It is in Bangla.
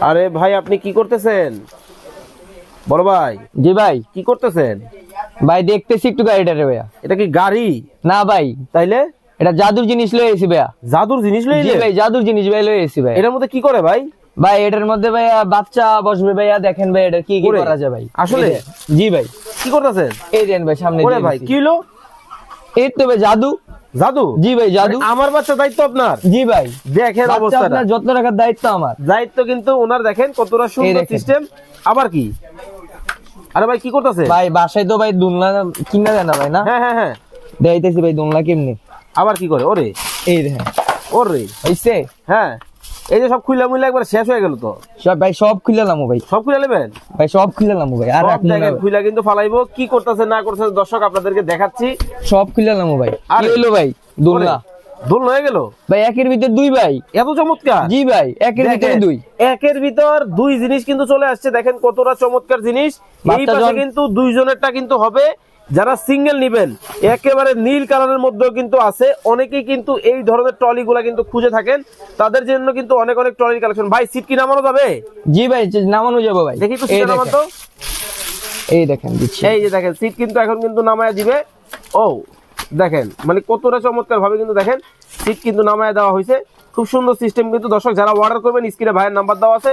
আরে ভাই আপনি কি করতেছেন? বড় ভাই। জি ভাই। কি করতেছেন? ভাই দেখতেছি একটু গাড়িটা রে ভাইয়া। এটা কি গাড়ি? না ভাই। তাইলে? এটা জাদুর জিনিস লয়ে এসি ভাইয়া। জাদুর জিনিস জি লইলে ভাই জাদুর জিনিস ভাই লয়ে এসি ভাই। এটার মধ্যে কি করে ভাই? ভাই এটার মধ্যে ভাইয়া বাচ্চা বসবে ভাইয়া দেখেন ভাই এটা কি কি করা যায় ভাই। আসলে? জি ভাই। কি করতেছেন? এই দেন ভাই সামনে ভাই। কি হলো? এই তো ভাই জাদু। জাদু? জি ভাই জাদু। মানে আমার বাচ্চা দায়িত্ব আপনার? জি ভাই। দেখেন অবস্থা আপনার যত্ন রাখার দায়িত্ব আমার। দায়িত্ব কিন্তু ওনার দেখেন কতটা সুন্দর সিস্টেম আবার কি? আরে ভাই কি করতেছে? ভাই বাসায় তো ভাই দুনলা কিনা দেয় না ভাই না? হ্যাঁ হ্যাঁ হ্যাঁ। দেখাইতেছি ভাই দুনলা কেমনি? আবার কি করে? ওরে। এই দেখেন। ওরে। হইছে? হ্যাঁ। এই যে সব খুইলা মুইলা একবার শেষ হয়ে গেল তো? সব ভাই সব খুলে নামো ভাই। সব খুলে নেবেন? ভাই সব খুলে নামো ভাই আর সব জায়গায়। খুইলা কিন্তু ফালাইবো কি করতেছে না করতেছে দর্শক আপনাদেরকে দেখাচ্ছি। সব খুলে নামো ভাই। আরে। হইল ভাই? দুনলা দোল হয়ে গেল? ভাই একের ভিতর দুই ভাই। এত চমৎকার। জি ভাই একের ভিতরে দুই। একের ভিতর দুই জিনিস কিন্তু চলে আসছে। দেখেন কতটা চমৎকার জিনিস। এই পাশে কিন্তু দুইজনেরটা কিন্তু হবে। যারা সিঙ্গেল নিবেন একেবারে নীল কালারের মধ্যেও কিন্তু আছে। অনেকেই কিন্তু এই ধরনের ট্রলি গুলা কিন্তু খুঁজে থাকেন। তাদের জন্য কিন্তু অনেক অনেক ট্রলির কালেকশন। ভাই সিট কি নামানো যাবে? জি ভাই নামানো যাব ভাই। দেখি তো সিট নামান তো। দেখেন, এই দেখেন দিচ্ছি। এই যে দেখেন সিট কিন্তু এখন কিন্তু নামায়া দিবে। ও দেখেন মানে কতটা চমৎকার ভাবে কিন্তু দেখেন সিট কিন্তু নামায়া দেওয়া হয়েছে। খুব সুন্দর সিস্টেম কিন্তু। দর্শক যারা অর্ডার করবেন স্ক্রিনে ভাইয়ের নাম্বার দেওয়া আছে।